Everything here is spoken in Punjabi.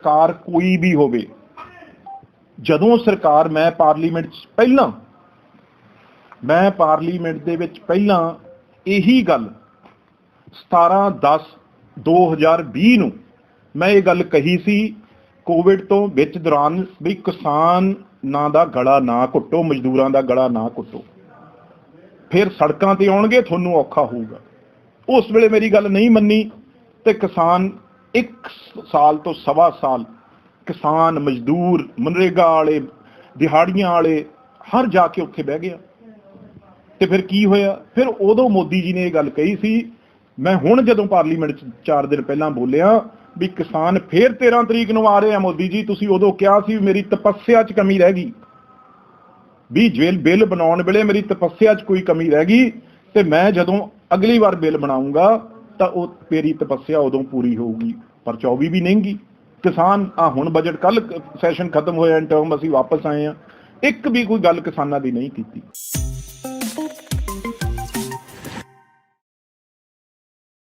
ਸਰਕਾਰ ਕੋਈ ਵੀ ਹੋਵੇ, ਜਦੋਂ ਸਰਕਾਰ, ਮੈਂ ਪਾਰਲੀਮੈਂਟ 'ਚ ਪਹਿਲਾਂ, ਮੈਂ ਪਾਰਲੀਮੈਂਟ ਦੇ ਵਿੱਚ ਪਹਿਲਾਂ ਇਹੀ ਗੱਲ 17 10 2020 ਨੂੰ ਮੈਂ ਇਹ ਗੱਲ ਕਹੀ ਸੀ, ਕੋਵਿਡ ਤੋਂ ਵਿੱਚ ਦੌਰਾਨ ਵੀ ਕਿਸਾਨ ਨਾਂ ਦਾ ਗਲਾ ਨਾ ਘੁੱਟੋ, ਮਜ਼ਦੂਰਾਂ ਦਾ ਗਲਾ ਨਾ ਘੁੱਟੋ। ਫਿਰ ਸੜਕਾਂ ਤੇ ਆਉਣਗੇ, ਤੁਹਾਨੂੰ ਔਖਾ ਹੋਊਗਾ। ਉਸ ਵੇਲੇ ਮੇਰੀ ਗੱਲ ਨਹੀਂ ਮੰਨੀ ਤੇ ਕਿਸਾਨ ਇੱਕ ਸਾਲ ਤੋਂ ਸਵਾ ਸਾਲ ਕਿਸਾਨ, ਮਜ਼ਦੂਰ, ਮਨਰੇਗਾ ਵਾਲੇ, ਦਿਹਾੜੀਆਂ ਵਾਲੇ ਹਰ ਜਾ ਕੇ ਉੱਥੇ ਬਹਿ ਗਿਆ। ਤੇ ਫਿਰ ਕੀ ਹੋਇਆ? ਫਿਰ ਉਦੋਂ ਮੋਦੀ ਜੀ ਨੇ ਇਹ ਗੱਲ ਕਹੀ ਸੀ, ਮੈਂ ਹੁਣ ਜਦੋਂ ਪਾਰਲੀਮੈਂਟ 'ਚ 4 ਦਿਨ ਪਹਿਲਾਂ ਬੋਲਿਆ ਵੀ ਕਿਸਾਨ ਫੇਰ 13 ਤਰੀਕ ਨੂੰ ਆ ਰਹੇ ਆ ਮੋਦੀ ਜੀ, ਤੁਸੀਂ ਉਦੋਂ ਕਿਹਾ ਸੀ ਵੀ ਮੇਰੀ ਤਪੱਸਿਆ 'ਚ ਕਮੀ ਰਹਿ ਗਈ। ਵੀ ਜੇਲ ਬਿੱਲ ਬਣਾਉਣ ਵੇਲੇ ਮੇਰੀ ਤਪੱਸਿਆ 'ਚ ਕੋਈ ਕਮੀ ਰਹਿ ਗਈ ਤੇ ਮੈਂ ਜਦੋਂ ਅਗਲੀ ਵਾਰ ਬਿੱਲ ਬਣਾਉਂਗਾ ਤਾਂ ਉਹ ਤੇਰੀ ਤਪੱਸਿਆ ਉਦੋਂ ਪੂਰੀ ਹੋਊਗੀ, ਪਰ 24 ਵੀ ਨਹੀਂਗੀ ਕਿਸਾਨ ਆ ਹੁਣ ਬਜਟ ਕੱਲ ਸੈਸ਼ਨ ਖਤਮ ਹੋਇਆ ਇਨ ਟਰਮ ਅਸੀਂ ਵਾਪਸ ਆਏ ਆ ਇੱਕ ਵੀ ਕੋਈ ਗੱਲ ਕਿਸਾਨਾਂ ਦੀ ਨਹੀਂ ਕੀਤੀ।